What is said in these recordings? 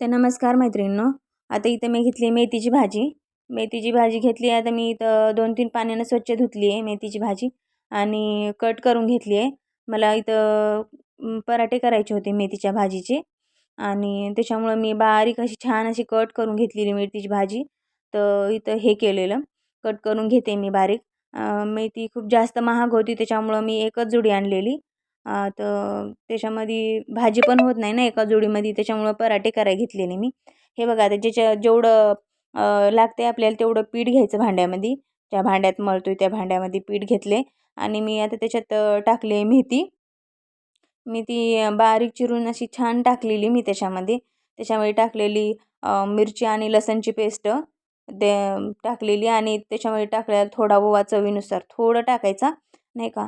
तर नमस्कार मैत्रिणींनो. आता इथं मी घेतली मेथीची भाजी. मेथीची भाजी घेतली आता मी इथं दोन तीन पाण्यानं स्वच्छ धुतली आहे मेथीची भाजी आणि कट करून घेतली आहे. मला इथं पराठे करायचे होते मेथीच्या भाजीचे. आणि त्याच्यामुळं मी बारीक अशी छान अशी कट करून घेतलेली मेथीची भाजी. तर इथं हे केलेलं. कट करून घेते मी बारीक. मेथी खूप जास्त महाग होती. त्याच्यामुळं मी एकच जुडी आणलेली. तर त्याच्यामध्ये भाजी पण होत नाही ना एका जोडीमध्ये त्याच्यामुळं पराठे करायला घेतलेले मी. हे बघा आता ज्याच्या जेवढं लागते आपल्याला तेवढं पीठ घ्यायचं भांड्यामध्ये. ज्या भांड्यात मळतो आहे त्या भांड्यामध्ये पीठ घेतले आणि मी आता त्याच्यात टाकले मेथी. मेथी बारीक चिरून अशी छान टाकलेली मी त्याच्यामध्ये. त्याच्यामध्ये टाकलेली मिरची आणि लसणची पेस्ट ते टाकलेली आणि त्याच्यामध्ये टाकल्या थोडा ओवा चवीनुसार. थोडं टाकायचा नाही का?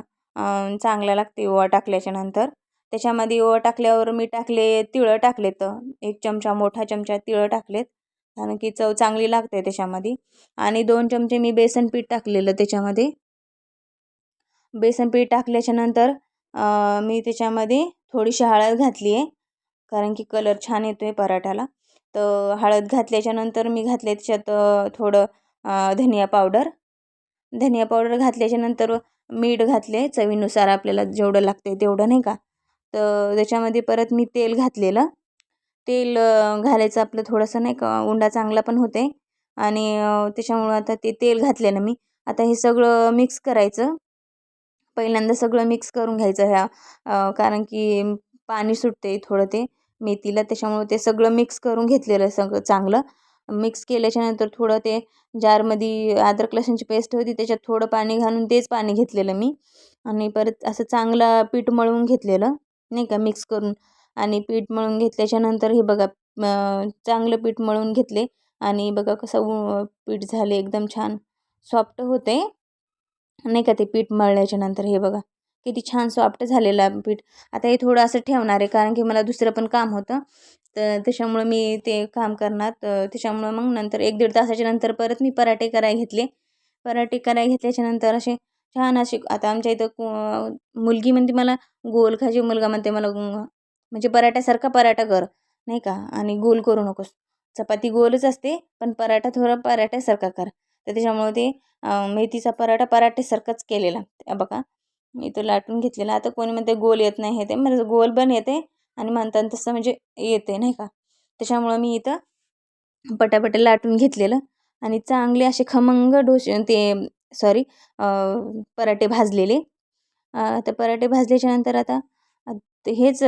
चांगल्या लागते ओवा टाकल्याच्या नंतर. त्याच्यामध्ये ओवा टाकल्यावर मी टाकले तिळं टाकले तर एक चमचा मोठा चमचा तिळं टाकलेत. कारण की चव चांगली लागते त्याच्यामध्ये. आणि दोन चमचे मी बेसन पीठ टाकलेलं त्याच्यामध्ये. बेसन पीठ टाकल्याच्या नंतर मी त्याच्यामध्ये थोडीशी हळद घातली आहे. कारण की कलर छान येतो आहे पराठ्याला तर हळद घातल्याच्यानंतर मी घातले त्याच्यात थोडं धनिया पावडर. धनिया पावडर घातल्याच्यानंतर मीठ घातले चवीनुसार आपल्याला जेवढं लागते तेवढं नाही का? तर त्याच्यामध्ये परत मी तेल घातलेलं. तेल घालायचं आपलं थोडंसं नाही का? उंडा चांगला पण होते आणि त्याच्यामुळं आता ते तेल घातलेलं मी. आता हे सगळं मिक्स करायचं. पहिल्यांदा सगळं मिक्स करून घ्यायचं ह्या कारण की पाणी सुटते थोडं ते मेथीला. त्याच्यामुळं ते सगळं मिक्स करून घेतलेलं सगळं चांगलं. मिक्स केल्याच्यानंतर थोडं ते जारमध्ये अद्रक लसूणची पेस्ट होती त्याच्यात थोडं पाणी घालून तेच पाणी घेतलेलं मी. आणि परत असं चांगलं पीठ मळून घेतलेलं नाही का मिक्स करून. आणि पीठ मळून घेतल्याच्यानंतर हे बघा चांगलं पीठ मळून घेतले. आणि बघा कसं पीठ झाले एकदम छान. सॉफ्ट होते. नाही का ते पीठ मळल्याच्यानंतर हे बघा. किती छान सॉफ्ट झालेलं आहे पीठ. आता हे थोडं असं ठेवणार आहे कारण की मला दुसरं पण काम होतं. तर त्याच्यामुळं मी ते काम करणार. तर त्याच्यामुळं मग नंतर एक दीड तासाच्या नंतर परत मी पराठे करायला घेतले. पराठे करायला घेतल्याच्यानंतर असे छान असे आता आमच्या इथं मुलगी म्हणते मला गोल खाजी मुलगा म्हणते मला म्हणजे पराठ्यासारखा पराठा कर. नाही का? आणि गोल करू नकोस. चपाती गोलच असते पण पराठा थोडा पराठ्यासारखा कर. तर त्याच्यामुळं ते मेथीचा पराठा पराठ्यासारखाच केलेला. बघा. मी तो लाटून घेतलेला आता कोणी म्हणते गोल येत नाही. हे ते म्हणजे गोल पण येते आणि म्हणतात तसं म्हणजे येते नाही का? त्याच्यामुळं मी इथं पटापटा लाटून घेतलेलं आणि चांगले असे खमंग डोसे ते सॉरी पराठे भाजलेले. तर पराठे भाजल्याच्यानंतर आता हेच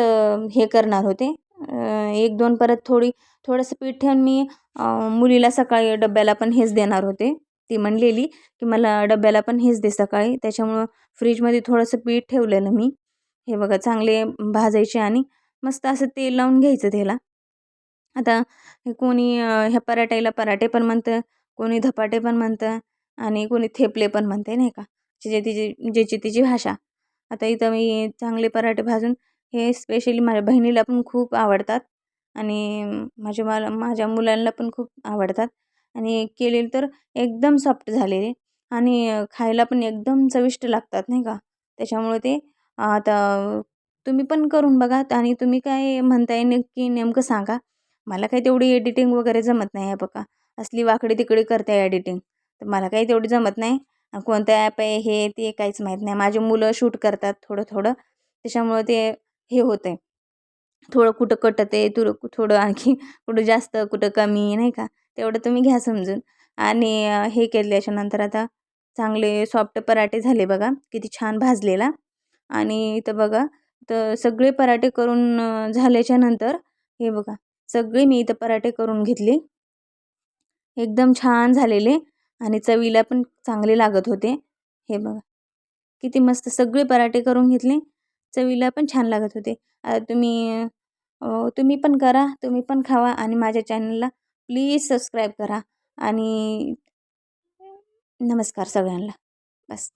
हे करणार होते. एक दोन परत थोडी थोडंसं पीठ ठेवून मी मुलीला सकाळी डब्याला पण हेच देणार होते. ती म्हणलेली की मला डब्याला पण हेच दे सकाळी. त्याच्यामुळं फ्रीजमध्ये थोडंसं पीठ ठेवलेलं मी. हे बघा चांगले भाजायचे आणि मस्त असं तेल लावून घ्यायचं त्याला. आता हे कोणी ह्या पराठ्याला पराठे पण म्हणतं कोणी धपाटे पण म्हणतं आणि कोणी थेपले पण म्हणते नाही का? जे तिची ज्याची तिची भाषा. आता इथं मी चांगले पराठे भाजून हे स्पेशली माझ्या बहिणीला पण खूप आवडतात आणि माझ्या मला माझ्या मुलांना पण खूप आवडतात. आणि केलेलं तर एकदम सॉफ्ट झालेले. आणि खायला पण एकदम चविष्ट लागतात नाही का? त्याच्यामुळे ते आता तुम्ही पण करून बघा आणि तुम्ही काय म्हणताय नक्की नेमकं सांगा. मला काही तेवढी एडिटिंग वगैरे जमत नाही आहे बघा. असली वाकडी तिकडे करते एडिटिंग तर मला काही तेवढी जमत नाही. कोणतं ॲप आहे हे ते काहीच माहीत नाही. माझे मुलं शूट करतात थोडं थोडं त्याच्यामुळं ते हे होतं आहे थोडं कुठं कटत आहे तुरं थोडं आणखी कुठं जास्त कुठं कमी नाही का? तेवढं तुम्ही घ्या समजून. आणि हे केल्याच्यानंतर आता चांगले सॉफ्ट पराठे झाले बघा किती छान भाजलेला. आणि इथं बघा तर सगळे पराठे करून झाल्याच्यानंतर हे बघा सगळे मी इथं पराठे करून घेतले. एकदम छान झालेले आणि चवीला पण चांगले लागत होते. हे बघा किती मस्त सगळे पराठे करून घेतले. चवीला पण छान लागत होते. तुम्ही तुम्ही पण करा तुम्ही पण खावा आणि माझ्या चॅनलला प्लीज सबस्क्राईब करा आणि नमस्कार सगळ्यांना. बस.